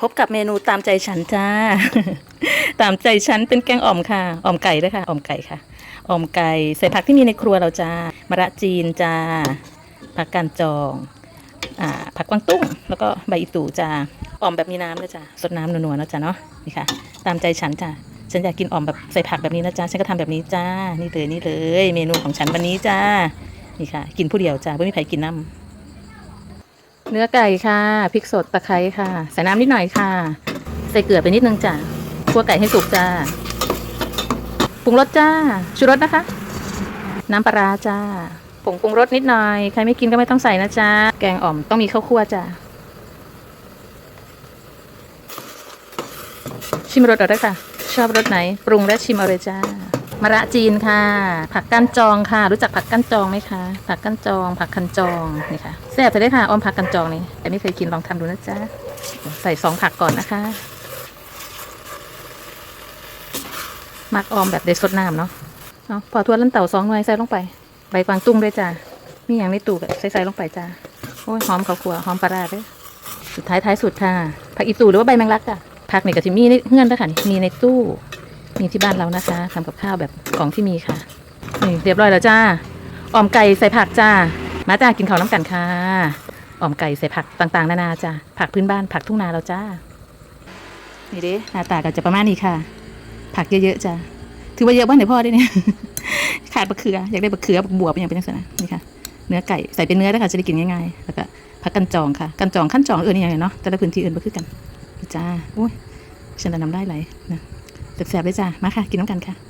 พบกับเมนูตามใจฉันจ้า ตามใจฉันเป็นแกงอ่อมค่ะอ่อมไก่ด้วยค่ะอ่อมไก่ค่ะอ่อมไก่ใส่ผักที่มีในครัวเราจ้ามะระจีนจ้าผักกานจองอ่าผักกวางตุ้ง แล้วก็ใบอีตู่จ้าอ่อมแบบมีน้ำด้วยจ้าสดน้ำนัวๆนะจ้าเนาะนี่ค่ะ ตามใจฉันจ้าฉันอยากกินอ่อมแบบใส่ผักแบบนี้นะจ้าฉันก็ทำแบบนี้จ้านี่เลยนี่เลย เมนูของฉันวันนี้จ้านี่ค่ะ กินผู้เดียวจ้าไม่มีใครกินน้ำ เนื้อไก่ค่ะพริกสดตะไคร้ค่ะ ใส่น้ำนิดหน่อยค่ะ ใส่เกลือไปนิดนึงจ้ะคั่วไก่ให้สุกจ้าปรุงรสจ้าชูรสนะคะ น้ำปลาจ้าผงปรุงรสนิดหน่อย ใครไม่กินก็ไม่ต้องใส่นะจ้าแกงอ่อมต้องมีข้าวคั่วจ้าชิมรสเอาด้วยค่ะ ชอบรสไหน ปรุงและชิมเอาเลยจ้า มะระจีนค่ะ ผักก้นจองค่ะ รู้จักผักก้นจองไหมคะ ผักก้นจอง ผักคันจองนี่ค่ะแซ่บไปเลยค่ะอ้อมผักกันจองนี่แต่ไม่เคยกินลองทำดูนะจ๊ะใส่สองผักก่อนนะคะมักออมแบบเดซดน้ำเนาะเอาพอทวนลันเต่าสองหน่วยใส่ลงไป ใบกวางตุ้งด้วยจ้ามีอย่างในตู้ใส่ใส่ลงไปจ้าโอ้ยหอมข้าวคั่วหอมปลาร้าด้วยสุดท้ายท้ายสุดค่ะ ผักอีตูหรือว่าใบแมงลักอะผักนี่ก็จะมีในเงื่อนด้วยค่ะมีในตู้ มีที่บ้านเรานะคะทำกับข้าวแบบของที่มีค่ะนี่เรียบร้อยแล้วจ้าอ่อมไก่ใส่ผักจ้า มาจ้ากินข้าวน้ำกันค่ะอ่อมไก่ใส่ผักต่างๆ นานาจ้าผักพื้นบ้านผักทุ่งนาเราจ้านี่เด้หน้าตาก็จะประมาณนี้ค่ะ ผักเยอะๆจ้าถือว่าเยอะบ้านไหนพ่อได้เนี่ยขาดบะเขืออยากได้บะเขือบะบวบอย่างเป็นยังไงนะนี่ค่ะเนื้อไก่ใส่เป็นเนื้อนะคะจะได้กินง่ายๆแล้วก็ผักกันจองค่ะ กันจองขั้นจองเออนี่ยังไงเนาะแต่ละพื้นที่อื่นบ่คือกันจ้าอุ้ยฉันจะนำได้ไหลนะ แสบๆเลยจ้ะมาค่ะ กินน้ำกันค่ะ